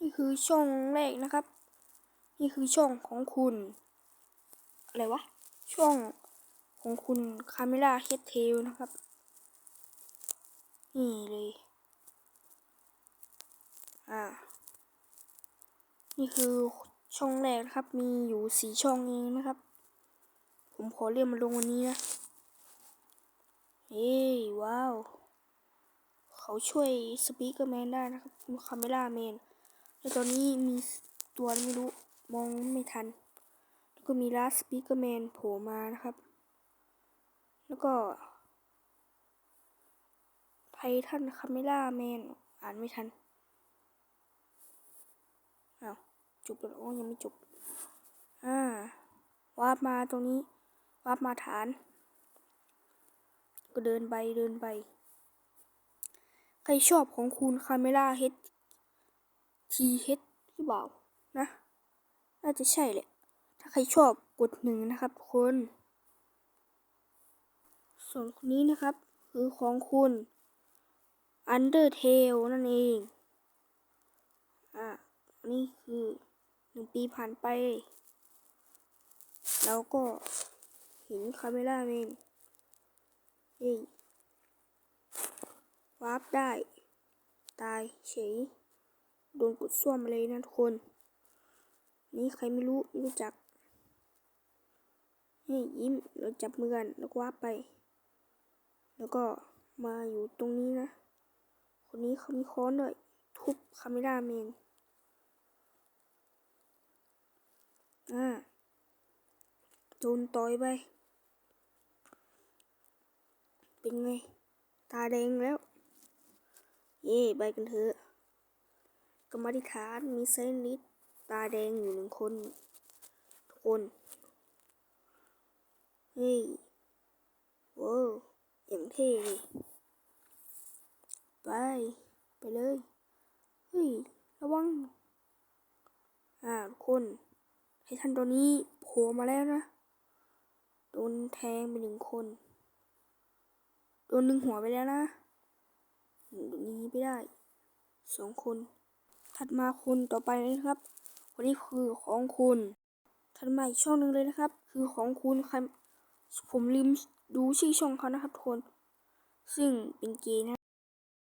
นี่คือช่องแรกนะครับ นี่คือช่องของคุณอะไรวะ ช่องของคุณคาเมล่าเฮดเทลนะครับ นี่เลย อ่า นี่คือช่องแรกนะครับ มีอยู่สี่ช่องเองนะครับ ผมขอเรียกมาลงวันนี้นะ เฮ้ยว้าว เขาช่วยสปีกเกอร์แมนได้นะครับคาเมล่าแมน แล้วตอนนี้มีตัวไม่รู้มองไม่ทัน แล้วก็มีลาสปีกเกอร์แมนโผล่มานะครับ แล้วก็ไททันคาเมล่าแมนอ่านไม่ทันอ้าวจบแล้วโอ้ยังไม่จบอ่าวาร์ปมาตรงนี้วาร์ปมาฐาน ก็เดินไปเดินไป ใครชอบของคุณคาเมล่าเฮด ทีเฮดหรือเปล่านะ น่าจะใช่แหละ ถ้าใครชอบกดหนึ่งนะครับทุกคนส่วนคนนี้นะครับ คือของคุณ Undertale นั่นเอง อะ นี่คือหนึ่งปีผ่านไปเราก็เห็นคาเมล่าแมนเย้วาร์ปได้ ตายเฉย โดนกดซ่วมมาเลยนะทุกคน นี่ใครไม่รู้ไม่รู้จักให้ยิ้มเราจับมือกันแล้วก็วาไป แล้วก็มาอยู่ตรงนี้นะ คนนี้เขามีค้อนด้วยทุบคาเมล่าแมนอ่าโดนต่อยไป เป็นไง ตาแดงแล้ว เย่ไปกันเถอะ กรรมธิการมีไซนิดตาแดงอยู่หนึ่งคน ทุกคน เฮ้ยโว้วอย่างเท่เลยไป ไปเลย เฮ้ย ระวัง อ่า ทุกคนไททันตัวนี้โผล่มาแล้วนะ โดนแทงไปหนึ่งคน โดนหนึ่งหัวไปแล้วนะหนีไปได้สองคน ถัดมาคุณต่อไปนะครับคนนี้คือของคุณ ถัดมาอีกช่องหนึ่งเลยนะครับ คือของคุณใครผมลืมดูชื่อช่องเขานะครับทุกคน ซึ่งเป็นเกย์นะ